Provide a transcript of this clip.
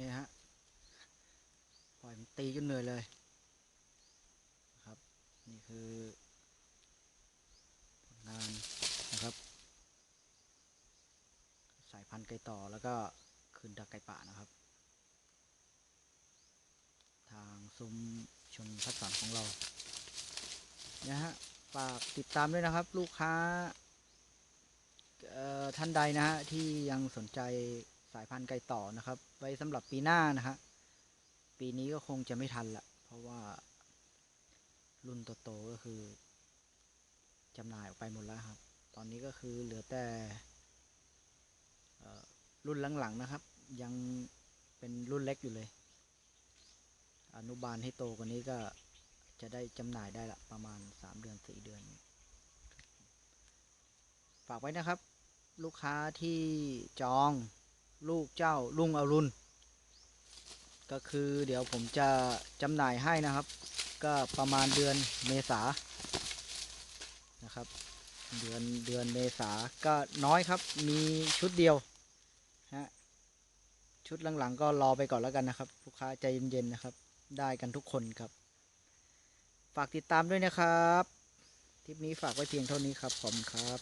นี่ฮะ ปล่อยมันตีจนเหนื่อยเลยนะครับ นี่คือผลงานนะครับ สายพันธุ์ไก่ต่อแล้วก็คืนดักไก่ป่านะครับ ทางซุ้มชนพัดสอนของเรานะฮะฝากติดตามด้วยนะครับ ลูกค้าท่านใดนะฮะที่ยังสนใจ สายพันธุ์ไก่ต่อนะครับ ไว้สำหรับปีหน้านะฮะปีนี้ก็คงจะไม่ทันละเพราะว่า รุ่นโตๆก็คือจำหน่ายออกไปหมดแล้วครับ ตอนนี้ก็คือเหลือแต่รุ่นหลังๆนะครับ ยังเป็นรุ่นเล็กอยู่เลย อนุบาลให้โตกว่านี้ก็จะได้จำหน่ายได้ละประมาณ 3 เดือน 4 เดือน ฝากไว้นะครับ ลูกค้าที่จอง ลูกเจ้าลุงอรุณ ก็คือเดี๋ยวผมจะจำหน่ายให้นะครับ ก็ประมาณเดือนเมษานะครับ เดือนเดือนเมษาก็น้อยครับมีชุดเดียวฮะชุดหลังๆ ก็รอไปก่อนแล้วกันนะครับ ลูกค้าใจเย็นๆนะครับ ได้กันทุกคนครับ ฝากติดตามด้วยนะครับ คลิปนี้ฝากไว้เพียงเท่านี้ครับ ขอบคุณครับ